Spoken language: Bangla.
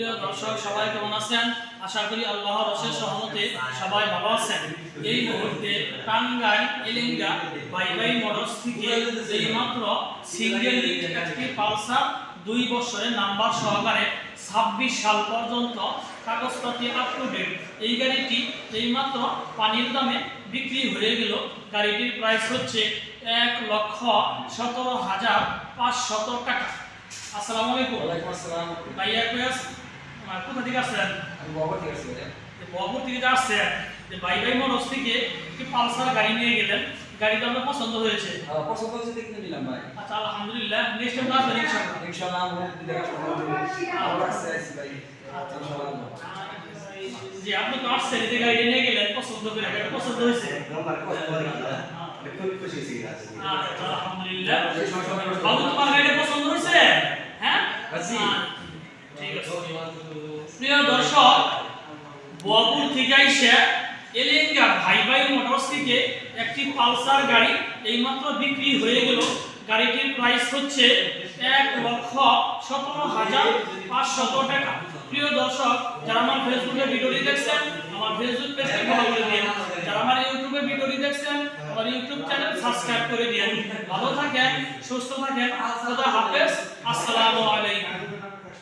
প্রিয় দর্শক সবাই কেমন আছেন? আশা করি আল্লাহর অশেষ সহমতে সবাই ভালো আছেন। এই মুহূর্তে টাঙ্গাই এলিঙ্গা বাই বাই মোটরস থেকে এই মাত্র সিঙ্গেল লিড একটি পালসার দুই বছরের নাম্বার সহকারে ছাব্বিশ সাল পর্যন্ত কাগজপত্র আপ টু ডেট এই গাড়িটি এইমাত্র পানির দামে বিক্রি হয়ে গেল। গাড়িটির প্রাইস হচ্ছে এক লক্ষ সতেরো হাজার পাঁচশত টাকা। আসসালামু আলাইকুম। ভাইয়া আছেন? আর কোথা থেকে আসছেন? আমি বাবা ঠিক আছে যে থেকে যে আসছেন যে বাই বাই মোটরস থেকে একটি পালসার গাড়ি নিয়ে গেলেন। গাড়িটা আপনার পছন্দ হয়েছে? আহ, পছন্দ হয়েছে দেখতে নিলাম ভাই। আচ্ছা আলহামদুলিল্লাহ। নেক্সট টাইম আসবেন ইনশাআল্লাহ। ইনশাআল্লাহ আমরা দেখা ভালো লাগছে ভাই। ইনশাআল্লাহ। যে আপনি তো আসছেন যে গাড়ি নিয়ে গেলেন পছন্দ করে গাড়ি পছন্দ হয়েছে? আচ্ছা আলহামদুলিল্লাহ। বাবু তোমার গাড়ি পছন্দ হয়েছে? হ্যাঁ? জি। প্রিয় দর্শক বপুর থেকে এসে এলেঙ্গা ভাই ভাই মোটরস থেকে একটি পালসার গাড়ি এইমাত্র বিক্রি হয়ে গেল। গাড়িটির প্রাইস হচ্ছে এক লক্ষ সতেরো হাজার পাঁচশত টাকা। প্রিয় দর্শক, যারা আমার ফেসবুকে ভিডিওটি দেখছেন, আমার ফেসবুক পেজটি ফলো করে দিন যারা আমার ইউটিউবে ভিডিওটি দেখছেন, আমার ইউটিউব চ্যানেল সাবস্ক্রাইব করে দিন ভালো থাকেন, সুস্থ থাকেন আসসালামু আলাইকুম।